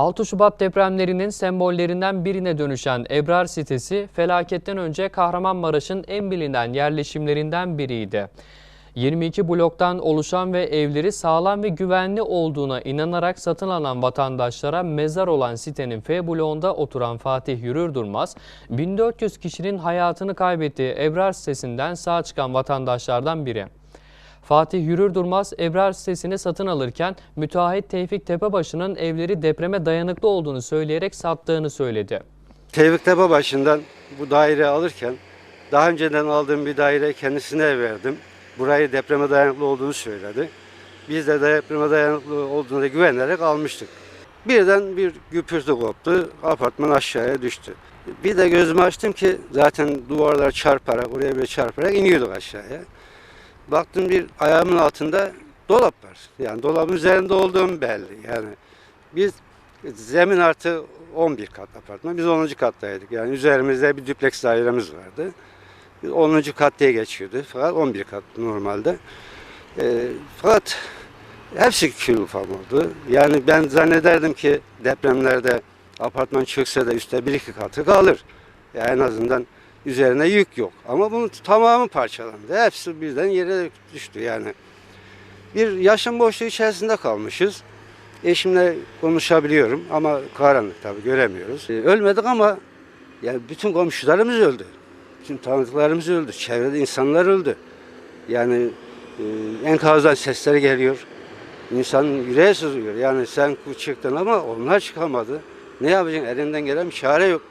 6 Şubat depremlerinin sembollerinden birine dönüşen Ebrar sitesi felaketten önce Kahramanmaraş'ın en bilinen yerleşimlerinden biriydi. 22 bloktan oluşan ve evleri sağlam ve güvenli olduğuna inanarak satın alan vatandaşlara mezar olan sitenin F bloğunda oturan Fatih Yürür Durmaz, 1400 kişinin hayatını kaybettiği Ebrar sitesinden sağ çıkan vatandaşlardan biri. Fatih Yürür Durmaz Ebrar sitesini satın alırken müteahhit Tevfik Tepebaşı'nın evleri depreme dayanıklı olduğunu söyleyerek sattığını söyledi. Tevfik Tepe başından bu daire alırken daha önceden aldığım bir daire kendisine verdim. Burayı depreme dayanıklı olduğunu söyledi. Biz de depreme dayanıklı olduğuna güvenerek almıştık. Birden bir güpürtü koptu. Apartman aşağıya düştü. Bir de gözümü açtım ki zaten duvarlar çarparak, oraya bir çarparak iniyorduk aşağıya. Baktım bir ayağımın altında dolap var. Yani dolabın üzerinde olduğum belli. Yani biz zemin artı 11 kat apartman. Biz 10. kattaydık. Yani üzerimizde bir düpleks dairemiz vardı. Biz 10. kat diye geçiyordu. Fakat 11 kat normalde. Ee, fakat hepsi kül ufam oldu. Yani ben zannederdim ki depremlerde apartman çökse de üstte bir iki katı kalır. Ya en azından üzerine yük yok. Ama bunun tamamı parçalandı. Hepsi birden yere düştü yani. Bir yaşam boşluğu içerisinde kalmışız. Eşimle konuşabiliyorum ama karanlık tabii göremiyoruz. Ee, ölmedik ama yani bütün komşularımız öldü. Bütün tanıdıklarımız öldü. Çevrede insanlar öldü. Yani e, enkazdan sesler geliyor. İnsan yüreğe sızlıyor. Yani sen çıktın ama onlar çıkamadı. Ne yapacaksın? Elinden gelen bir çare yok.